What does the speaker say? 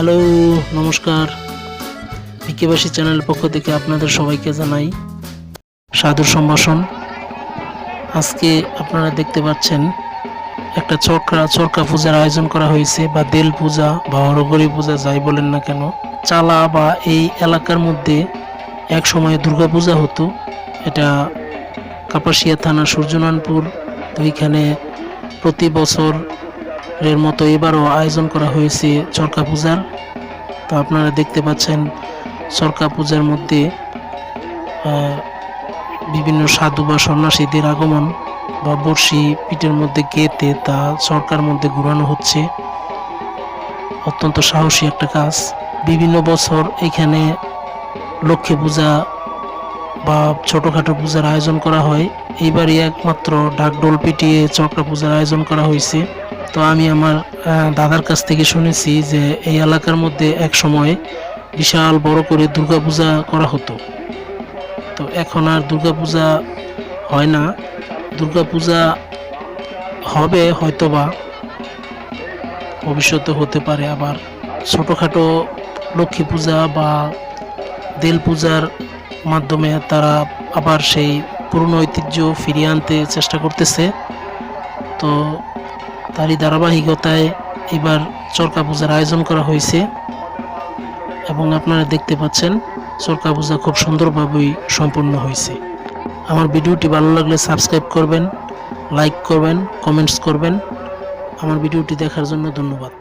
Hello, নমস্কার। বিকেবাসী চ্যানেলের পক্ষ থেকে আপনাদের সবাইকে জানাই সাদর সম্ভাষণ। আজকে আপনারা দেখতে পাচ্ছেন একটা চক্রা চরকা পূজার আয়োজন করা হয়েছে বা দেল পূজা বা হরগরি পূজা যাই বলেন না কেন। চালা বা এই এলাকার মধ্যে এক সময় দুর্গা পূজা হতো। এটা কাপাসিয়া থানা সূর্যনানপুর, তো এইখানে প্রতি বছর এর মতো এবারও আয়োজন করা হয়েছে চরকা পূজার। তো আপনারা দেখতে পাচ্ছেন চরকা পূজার মধ্যে বিভিন্ন সাধু বা সন্ন্যাসীদের আগমন বা বড়শি পিঠের মধ্যে গেতে তা সরকার মধ্যে ঘুরানো হচ্ছে। অত্যন্ত সাহসী একটা কাজ। বিভিন্ন বছর এখানে লক্ষ্মী পূজা বা ছোটোখাটো পূজার আয়োজন করা হয়। এইবারই একমাত্র ঢাকডোল পিটিয়ে চক্রা পূজার আয়োজন করা হয়েছে। তো আমি আমার দাদার কাছ থেকে শুনেছি যে এই এলাকার মধ্যে এক সময় বিশাল বড় করে দুর্গাপূজা করা হতো। তো এখন আর দুর্গাপূজা হয় না। দুর্গাপূজা হবে হয়তোবা, ভবিষ্যতে হতে পারে আবার ছোটোখাটো লক্ষ্মী পূজা বা দেল পূজার মাধ্যমে তারা আবার সেই পুরনো ঐতিহ্য ফিরিয়ে আনতে চেষ্টা করতেছে। তো তারই ধারাবাহিকতায় এবার চরকা পূজার আয়োজন করা হয়েছে। এবং আপনারা দেখতে পাচ্ছেন, চরকা পূজা খুব সুন্দরভাবেই সম্পূর্ণ হয়েছে। আমার ভিডিওটি ভালো লাগলে সাবস্ক্রাইব করবেন, লাইক করবেন, কমেন্টস করবেন। আমার ভিডিওটি দেখার জন্য ধন্যবাদ।